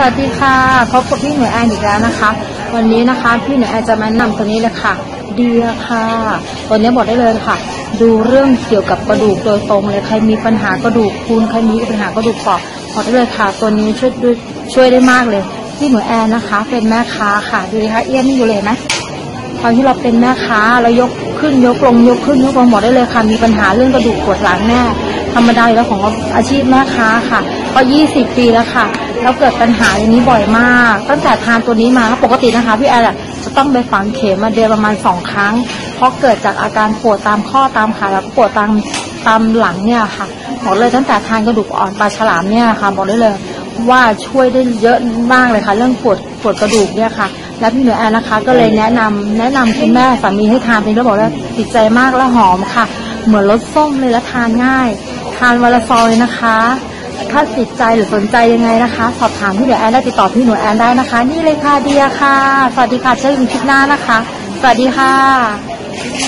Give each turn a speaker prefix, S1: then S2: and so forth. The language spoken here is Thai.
S1: สวัสดีค่ะพบกับพี่หนูแอนอีกแล้วนะคะ วันนี้นะคะพี่หนูแอนจะมาแนะนำตัวนี้เลยค่ะ เดียค่ะตัวนี้บอกได้เลยค่ะ ดูเรื่องเกี่ยวกับกระดูกโดยตรงเลยใครมีปัญหากระดูกพรุนใครมีปัญหากระดูกเปราะบอกได้เลยค่ะ ตัวนี้ช่วยด้วยช่วยได้มากเลยพี่หนูแอนนะคะ เป็นแม่ค้าค่ะดูนะคะเอี้ยนอยู่เลยนะตอนที่เราเป็นแม่ค้าเรายกขึ้นยกลงยกขึ้นยกลงบอกได้เลยค่ะ มีปัญหาเรื่องกระดูกปวดหลังแน่ธรรมดาอยู่แล้วของอาชีพแม่ค้าค่ะ ก็ 20 ปีแล้วค่ะ แล้วเกิดปัญหาอย่างนี้บ่อยมาก ตั้งแต่ทานตัวนี้มาปกตินะคะพี่แอนอะจะต้องไปฝังเข็มมาเดือนประมาณสองครั้ง เพราะเกิดจากอาการปวดตามข้อตามขาแล้วก็ปวดตามตามหลังเนี่ยค่ะบอกเลยตั้งแต่ทานกระดูกอ่อนปลาฉลามเนี่ยค่ะบอกได้เลยว่าช่วยได้เยอะมากเลยค่ะ เรื่องปวดปวดกระดูกเนี่ยค่ะ และพี่เหนือแอนนะคะ ก็เลยแนะนำแนะนำคุณแม่สามีให้ทานเป็นแล้วบอกว่าติดใจมากและหอมค่ะ เหมือนรสส้มเลยและทานง่าย ทานวันละซองเลยนะคะ ถ้าติดใจหรือสนใจยังไงนะคะ สอบถามพี่เดียแอนได้ติดต่อพี่หนูแอนได้นะคะ นี่เลยค่ะเดียค่ะ สวัสดีค่ะเจอกันคลิปหน้านะคะ สวัสดีค่ะ